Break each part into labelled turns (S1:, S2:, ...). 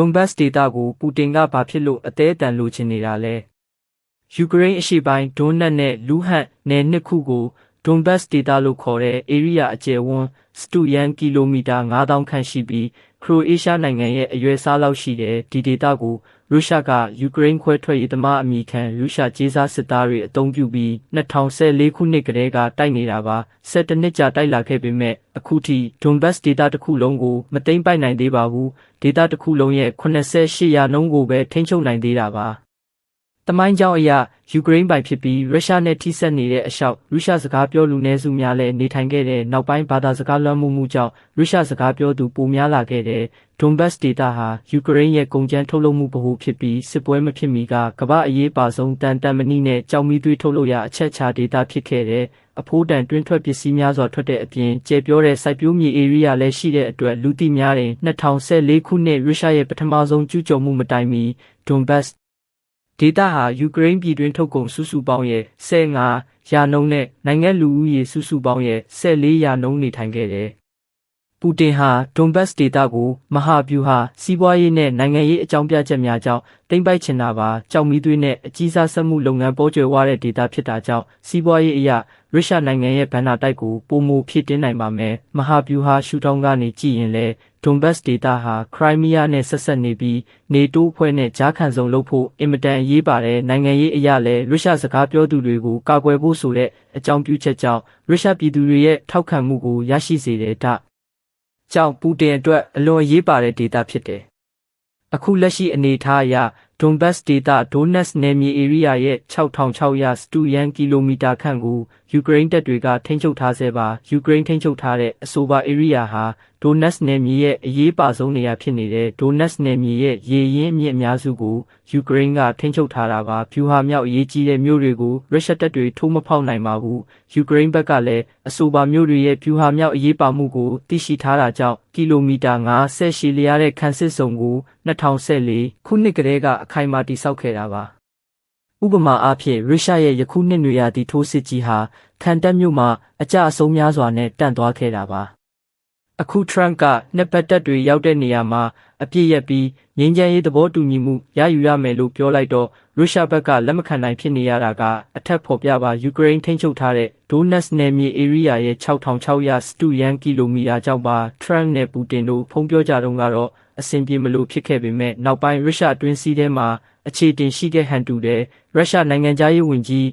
S1: ဒွန်ဘတ်ဒေသကိုပူတင်ကဘာဖြစ်လို့အသေးအတန်လိုချင်နေတာလဲယူကရိန်းအရှေ့ပိုင်းဒွန်နက်နဲ့လူဟန်နယ်နှစ်ခုကိုဒွန်ဘတ်ဒေသလို့ခေါ်တဲ့ဧရိယာအကျယ်ဝန်းစတူယန်ကီလိုမီတာ9000ခန့်ရှိပြီးခရိုအေးရှားနိုင်ငံရဲ့အရွယ်စားလောက်ရှိတဲ့ဒီဒေသကို ရုရှားကယူကရိန်းခွဲထွက်ရေးသမားအမိခံရုရှားကြေးစားစစ်သားတွေအုံပြုပြီး2014ခုနှစ်ကတည်းကတိုက်နေတာပါ17နှစ်ကြာတိုက်လာခဲ့ပေမဲ့အခုထိဒွန်ဘတ်ဒေသတစ်ခုလုံးကိုမသိမ်းပိုက်နိုင်သေးပါဘူးဒေသတစ်ခုလုံးရဲ့88ရာနှုန်းကိုပဲထိန်းချုပ်နိုင်သေးတာပါ တမိုင်းကြောင်းအရယူကရိန်းပိုင်ဖြစ်ပြီးရုရှားနဲ့ထိစပ်နေတဲ့အလျှောက်ရုရှားစကားပြောလူနည်းစုများလည်းနေထိုင်ခဲ့တဲ့နောက်ပိုင်းဘာသာစကားလွှမ်းမိုးမှုကြောင့်ရုရှားစကားပြောသူပိုများလာခဲ့တဲ့ဒွန်ဘတ်ဒေသဟာယူကရိန်းရဲ့ကုန်ကျန်းထုတ်လုပ်မှုဗဟိုဖြစ်ပြီးစစ်ပွဲမဖြစ်မီကကမ္ဘာအရေးပါဆုံးတန်တန်မဏိနဲ့ကြောင်မီသွေးထုတ်လုပ်ရာအချက်ချာဒေသဖြစ်ခဲ့တဲ့အဖိုးတန်တွင်းထွက်ပစ္စည်းများစွာထွက်တဲ့အပြင်ကျေပြောတဲ့စိုက်ပျိုးမြေ area လည်းရှိတဲ့အတွက်လူသိများတဲ့2014ခုနှစ်ရုရှားရဲ့ပထမဆုံးကျူးကျော်မှုမတိုင်မီဒွန်ဘတ် ဒေတာဟာယူကရိန်းပြည်တွင်းထုတ်ကုန်စုစုပေါင်းရဲ့15ရာနှုန်းနဲ့နိုင်ငံလူဦးရေစုစုပေါင်းရဲ့14ရာနှုန်းနေထိုင်ခဲ့တယ်။ ပူတင်ဟာဒွန်ဘတ်ဒေတာကိုမဟာဗျူဟာစီးပွားရေးနဲ့နိုင်ငံရေးအကြောင်းပြချက်များကြောင့်တိမ့်ပိုက်ချင်တာပါကြောက်မီးသွေးနဲ့အကြီးစားစက်မှုလုပ်ငန်းပေါ်ကျွယ်ဝတဲ့ဒေတာဖြစ်တာကြောင့်စီးပွားရေးအရာရုရှားနိုင်ငံရဲ့ဗန်နာတိုက်ကိုပုံမူဖြစ်တင်းနိုင်ပါမယ်မဟာဗျူဟာရှူထောင်းကနေကြည့်ရင်လည်းဒွန်ဘတ်ဒေတာဟာခရိုင်းမီးယားနဲ့ဆက်ဆက်နေပြီးနေတိုးဖွဲ့နဲ့ဂျားခံစုံလုပ်ဖို့အင်မတန်အရေးပါတယ်နိုင်ငံရေးအရာလည်းရုရှားစကားပြောသူတွေကိုကာကွယ်ဖို့ဆိုတဲ့အကြောင်းပြုချက်ကြောင့်ရုရှားပြည်သူတွေရဲ့ထောက်ခံမှုကိုရရှိစေတဲ့ဒါ ကြောင့်ပူတင်အတွက်အလွန်အရေးပါတဲ့ဒေတာဖြစ်တယ်အခုလက်ရှိအနေအထားအရဒွန်ဘတ်ဒေတာဒိုနက်စ်နယ်မြေဧရိယာရဲ့6600စတူယန်ကီလိုမီတာခန့်ကို ယူကရိန်းတပ်တွေကထိန်းချုပ်ထားဆဲပါယူကရိန်းထိန်းချုပ်ထားတဲ့အဆိုပါဧရိယာဟာဒိုနက်စ်နယ်မြေရဲ့အရေးပါဆုံးနေရာဖြစ်နေတဲ့ဒိုနက်စ်နယ်မြေရဲ့ရေရင်အမြင့်အများစုကိုယူကရိန်းကထိန်းချုပ်ထားတာပါဖြူဟာမြောက်အရေးကြီးတဲ့မြို့တွေကိုရုရှားတပ်တွေထိုးမဖောက်နိုင်ပါဘူးယူကရိန်းဘက်ကလည်းအဆိုပါမြို့တွေရဲ့ဖြူဟာမြောက်အရေးပါမှုကိုသိရှိထားတာကြောင့်ကီလိုမီတာ90ရှည်လျားတဲ့ခန်းစစ်စုံကို2014ခုနှစ်ကတည်းကအခိုင်အမာတည်ဆောက်ခဲ့တာပါ ဥပမာအားဖြင့်ရုရှားရဲ့ယခုနှစ်နွေရာသီထိုးစစ်ကြီးဟာခံတပ်မြို့မှာအကြအဆုံးများစွာနဲ့တန့်သွားခဲ့တာပါအခုထရန့်ကနှစ်ပတ်သက်တွေရောက်တဲ့နေရာမှာအပြစ်ရက်ပြီးငင်းချမ်းရေးသဘောတူညီမှုရယူရမယ်လို့ပြောလိုက်တော့ရုရှားဘက်ကလက်မခံနိုင်ဖြစ်နေရတာကအထက်ဖော်ပြပါယူကရိန်းထိန်းချုပ်ထားတဲ့ဒိုနက်စ်နယ်မြေ area ရဲ့6600စတူယန်ကီလိုမီတာကျောက်ပါထရန့်နဲ့ပူတင်တို့ဖုံးပြောကြတော့ကတော့အဆင်ပြေမလို့ဖြစ်ခဲ့ပေမဲ့နောက်ပိုင်းရုရှားအတွင်းစည်းထဲမှာ အခြေတင်ရှိခဲ့ဟန်တူတဲ့ရုရှားနိုင်ငံသားရေးဝန်ကြီး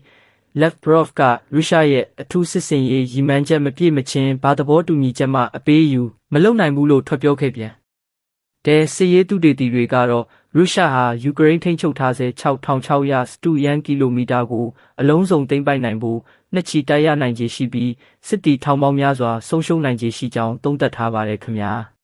S1: Lavrov ကရုရှားရဲ့အထူးစစ်စင်ရေးရည်မှန်းချက်မပြည့်မချင်းဘာသဘောတူညီချက်မှအပေးယူမလုပ်နိုင်ဘူးလို့ထွက်ပြောခဲ့ပြန်။တဲ့စစ်ရေးသူတေတီတွေကတော့ရုရှားဟာယူကရိန်းထိန်းချုပ်ထားဆဲ6600စတူယန်ကီလိုမီတာကိုအလုံးစုံသိမ်းပိုက်နိုင်ဖို့နှစ်ချီတိုက်ရနိုင်ခြေရှိပြီးစစ်တီထောင်ပေါင်းများစွာဆုံးရှုံးနိုင်ခြေရှိကြောင်းသုံးသပ်ထားပါတယ်ခင်ဗျာ။